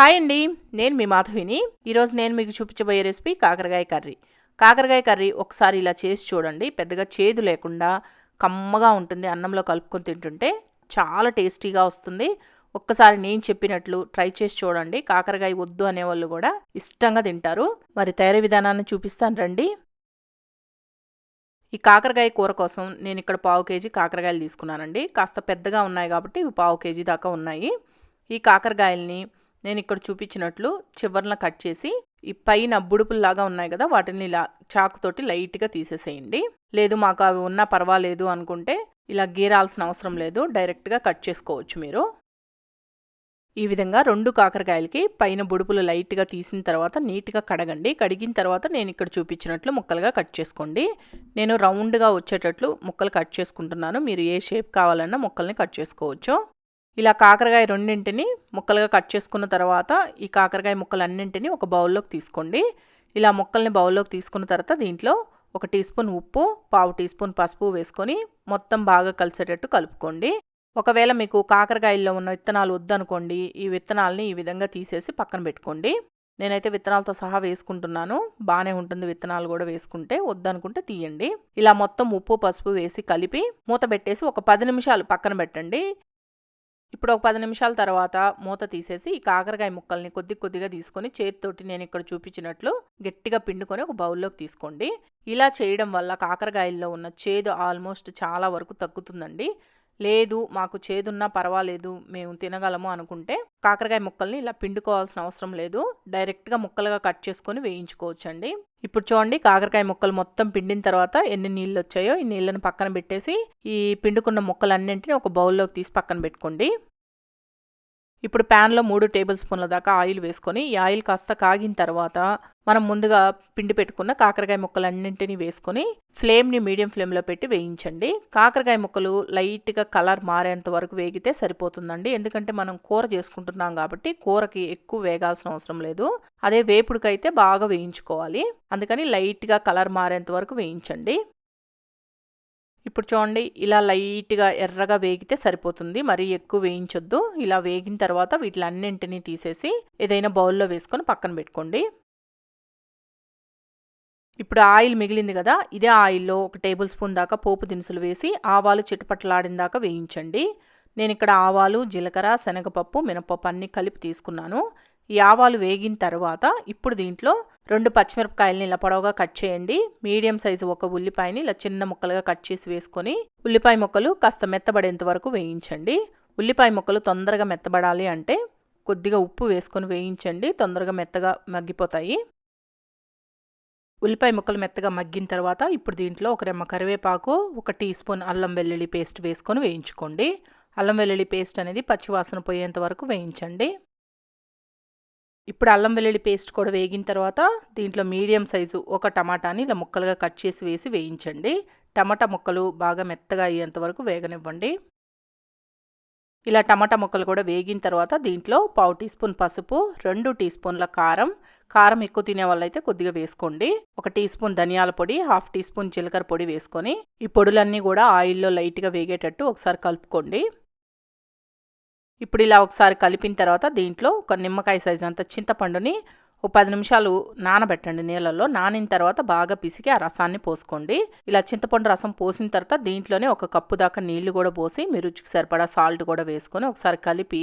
Hi అండి నేను మీ మాధవిని. ఈరోజు నేను మీకు చూపించబోయే రెసిపీ కాకరకాయ కర్రీ. కాకరకాయ కర్రీ ఒకసారి ఇలా చేసి చూడండి పెద్దగా చేదు లేకుండా కమ్మగా ఉంటుంది అన్నంలో కలుపుకొని తింటుంటే చాలా టేస్టీగా వస్తుంది. ఒక్కసారి నేను చెప్పినట్లు ట్రై చేసి చూడండి కాకరకాయ వద్దు అనేవాళ్ళు కూడా ఇష్టంగా తింటారు. మరి తయారీ విధానాన్ని చూపిస్తాను రండి. ఈ కాకరకాయ కూర కోసం నేను ఇక్కడ పావు కేజీ కాకరకాయలు తీసుకున్నానండి. కాస్త పెద్దగా ఉన్నాయి కాబట్టి ఇవి పావు కేజీ దాకా ఉన్నాయి. ఈ కాకరకాయల్ని నేను ఇక్కడ చూపించినట్లు చివరిన కట్ చేసి ఈ పైన బుడుపుల్లాగా ఉన్నాయి కదా వాటిని ఇలా చాకుతోటి లైట్గా తీసేసేయండి. లేదు మాకు అవి ఉన్నా పర్వాలేదు అనుకుంటే ఇలా గీరాల్సిన అవసరం లేదు డైరెక్ట్గా కట్ చేసుకోవచ్చు మీరు. ఈ విధంగా రెండు కాకరకాయలకి పైన బుడుపులు లైట్గా తీసిన తర్వాత నీట్గా కడగండి. కడిగిన తర్వాత నేను ఇక్కడ చూపించినట్లు ముక్కలుగా కట్ చేసుకోండి. నేను రౌండ్గా వచ్చేటట్లు ముక్కలు కట్ చేసుకుంటున్నాను. మీరు ఏ షేప్ కావాలన్నా ముక్కల్ని కట్ చేసుకోవచ్చు. ఇలా కాకరకాయ రెండింటిని ముక్కలుగా కట్ చేసుకున్న తర్వాత ఈ కాకరకాయ ముక్కలన్నింటినీ ఒక బౌల్లోకి తీసుకోండి. ఇలా ముక్కల్ని బౌల్లోకి తీసుకున్న తర్వాత దీంట్లో ఒక టీ స్పూన్ ఉప్పు పావు టీ స్పూన్ పసుపు వేసుకొని మొత్తం బాగా కలిసేటట్టు కలుపుకోండి. ఒకవేళ మీకు కాకరకాయల్లో ఉన్న విత్తనాలు వద్దనుకోండి ఈ విత్తనాలని ఈ విధంగా తీసేసి పక్కన పెట్టుకోండి. నేనైతే విత్తనాలతో సహా వేసుకుంటున్నాను. బాగానే ఉంటుంది విత్తనాలు కూడా వేసుకుంటే వద్దనుకుంటే తీయండి. ఇలా మొత్తం ఉప్పు పసుపు వేసి కలిపి మూత పెట్టేసి ఒక పది నిమిషాలు పక్కన పెట్టండి. ఇప్పుడు ఒక పది నిమిషాల తర్వాత మూత తీసేసి ఈ కాకరకాయ ముక్కల్ని కొద్ది కొద్దిగా తీసుకొని చేతితోటి నేను ఇక్కడ చూపించినట్లు గట్టిగా పిండుకొని ఒక బౌల్లోకి తీసుకోండి. ఇలా చేయడం వల్ల కాకరకాయల్లో ఉన్న చేదు ఆల్మోస్ట్ చాలా వరకు తగ్గుతుందండి. లేదు మాకు చేదున్నా పర్వాలేదు మేము తినగలము అనుకుంటే కాకరకాయ ముక్కల్ని ఇలా పిండుకోవాల్సిన అవసరం లేదు. డైరెక్ట్గా ముక్కలుగా కట్ చేసుకొని వేయించుకోవచ్చండి. ఇప్పుడు చూడండి కాకరకాయ ముక్కలు మొత్తం పిండిన తర్వాత ఎన్ని నీళ్ళు వచ్చాయో ఈ నీళ్ళని పక్కన పెట్టేసి ఈ పిండుకున్న ముక్కలన్నింటినీ ఒక బౌల్లోకి తీసి పక్కన పెట్టుకోండి. ఇప్పుడు ప్యాన్లో మూడు టేబుల్ స్పూన్ల దాకా ఆయిల్ వేసుకొని ఈ ఆయిల్ కాస్త కాగిన తర్వాత మనం ముందుగా పిండి పెట్టుకున్న కాకరకాయ ముక్కలన్నింటినీ వేసుకొని ఫ్లేమ్ని మీడియం ఫ్లేమ్లో పెట్టి వేయించండి. కాకరకాయ ముక్కలు లైట్గా కలర్ మారేంత వరకు వేగితే సరిపోతుందండి. ఎందుకంటే మనం కూర చేసుకుంటున్నాం కాబట్టి కూరకి ఎక్కువ వేగాల్సిన అవసరం లేదు. అదే వేపుడుకైతే బాగా వేయించుకోవాలి. అందుకని లైట్గా కలర్ మారేంత వరకు వేయించండి. ఇప్పుడు చూడండి ఇలా లైట్గా ఎర్రగా వేగితే సరిపోతుంది. మరీ ఎక్కువ వేయించొద్దు. ఇలా వేగిన తర్వాత వీటిలన్నింటినీ తీసేసి ఏదైనా బౌల్లో వేసుకొని పక్కన పెట్టుకోండి. ఇప్పుడు ఆయిల్ మిగిలింది కదా ఇదే ఆయిల్లో ఒక టేబుల్ స్పూన్ దాకా పోపు దినుసులు వేసి ఆవాలు చిటపట్లాడిన దాకా వేయించండి. నేను ఇక్కడ ఆవాలు జీలకర్ర శనగపప్పు మినపప్పు అన్నీ కలిపి తీసుకున్నాను. ఈ ఆవాలు వేగిన తర్వాత ఇప్పుడు దీంట్లో రెండు పచ్చిమిరపకాయలని ఇలా పొడవుగా కట్ చేయండి. మీడియం సైజు ఒక ఉల్లిపాయని ఇలా చిన్న ముక్కలుగా కట్ చేసి వేసుకొని ఉల్లిపాయ ముక్కలు కాస్త మెత్తబడేంత వరకు వేయించండి. ఉల్లిపాయ ముక్కలు తొందరగా మెత్తబడాలి అంటే కొద్దిగా ఉప్పు వేసుకొని వేయించండి. తొందరగా మెత్తగా మగ్గిపోతాయి. ఉల్లిపాయ ముక్కలు మెత్తగా మగ్గిన తర్వాత ఇప్పుడు దీంట్లో ఒక రెమ్మ కరివేపాకు ఒక టీ స్పూన్ అల్లం వెల్లుల్లి పేస్ట్ వేసుకొని వేయించుకోండి. అల్లం వెల్లుల్లి పేస్ట్ అనేది పచ్చివాసన పోయేంత వరకు వేయించండి. ఇప్పుడు అల్లం వెల్లుల్లి పేస్ట్ కూడా వేగిన తర్వాత దీంట్లో మీడియం సైజు ఒక టమాటాని ఇలా ముక్కలుగా కట్ చేసి వేసి వేయించండి. టమాటా ముక్కలు బాగా మెత్తగా అయ్యేంత వరకు వేగనివ్వండి. ఇలా టమాటా ముక్కలు కూడా వేగిన తర్వాత దీంట్లో పావు టీ స్పూన్ పసుపు రెండు టీ స్పూన్ల కారం. కారం ఎక్కువ తినే వాళ్ళైతే కొద్దిగా వేసుకోండి. ఒక టీ స్పూన్ ధనియాల పొడి హాఫ్ టీ స్పూన్ జీలకర్ర పొడి వేసుకొని ఈ పొడులన్నీ కూడా ఆయిల్లో లైట్గా వేగేటట్టు ఒకసారి కలుపుకోండి. ఇప్పుడు ఇలా ఒకసారి కలిపిన తర్వాత దీంట్లో ఒక నిమ్మకాయ సైజు అంత చింతపండుని ఒక పది నిమిషాలు నానబెట్టండి నీళ్ళల్లో. నానిన తర్వాత బాగా పిసికి ఆ రసాన్ని పోసుకోండి. ఇలా చింతపండు రసం పోసిన తర్వాత దీంట్లోనే ఒక కప్పు దాకా నీళ్ళు కూడా పోసి మీ రుచికి సరిపడా సాల్ట్ కూడా వేసుకొని ఒకసారి కలిపి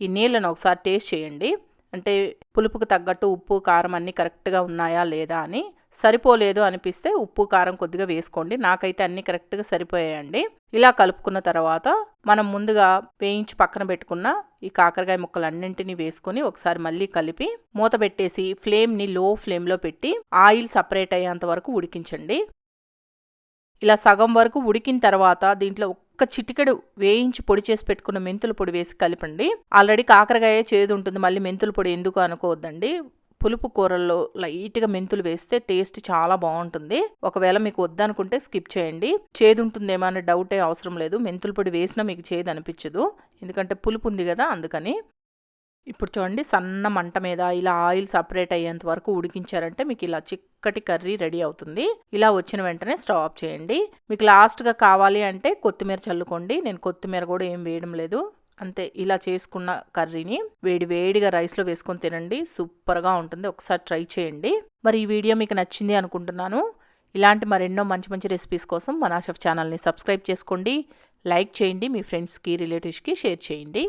ఈ నీళ్ళను ఒకసారి టేస్ట్ చేయండి. అంటే పులుపుకు తగ్గట్టు ఉప్పు కారం అన్నీ కరెక్ట్గా ఉన్నాయా లేదా అని సరిపోలేదు అనిపిస్తే ఉప్పు కారం కొద్దిగా వేసుకోండి. నాకైతే అన్నీ కరెక్ట్గా సరిపోయాయండి. ఇలా కలుపుకున్న తర్వాత మనం ముందుగా వేయించి పక్కన పెట్టుకున్న ఈ కాకరకాయ ముక్కలన్నింటినీ వేసుకొని ఒకసారి మళ్ళీ కలిపి మూత పెట్టేసి ఫ్లేమ్ని లో ఫ్లేమ్లో పెట్టి ఆయిల్ సపరేట్ అయ్యేంత వరకు ఉడికించండి. ఇలా సగం వరకు ఉడికిన తర్వాత దీంట్లో ఒక్క చిటికెడు వేయించి పొడి చేసి పెట్టుకున్న మెంతుల పొడి వేసి కలిపండి. ఆల్రెడీ కాకరకాయ చేదు ఉంటుంది. మళ్ళీ మెంతుల పొడి ఎందుకు అనుకోవద్దండి. పులుపు కూరల్లో లైట్గా మెంతులు వేస్తే టేస్ట్ చాలా బాగుంటుంది. ఒకవేళ మీకు వద్దనుకుంటే స్కిప్ చేయండి. చేదు ఉంటుందేమో అనే డౌట్ ఏ అవసరం లేదు. మెంతుల పొడి వేసినా మీకు చేదు అనిపించదు. ఎందుకంటే పులుపు ఉంది కదా అందుకని. ఇప్పుడు చూడండి సన్న మంట మీద ఇలా ఆయిల్ సపరేట్ అయ్యేంత వరకు ఉడికించారంటే మీకు ఇలా చిక్కటి కర్రీ రెడీ అవుతుంది. ఇలా వచ్చిన వెంటనే స్టవ్ ఆఫ్ చేయండి. మీకు లాస్ట్గా కావాలి అంటే కొత్తిమీర చల్లుకోండి. నేను కొత్తిమీర కూడా ఏం వేయడం లేదు. అంతే ఇలా చేసుకున్న కర్రీని వేడి వేడిగా రైస్లో వేసుకొని తినండి. సూపర్గా ఉంటుంది. ఒకసారి ట్రై చేయండి. మరి ఈ వీడియో మీకు నచ్చింది అనుకుంటున్నాను. ఇలాంటి మరెన్నో మంచి మంచి రెసిపీస్ కోసం మనాషఫ్ ఛానల్ని సబ్స్క్రైబ్ చేసుకోండి. లైక్ చేయండి. మీ ఫ్రెండ్స్కి రిలేటివ్స్కి షేర్ చేయండి.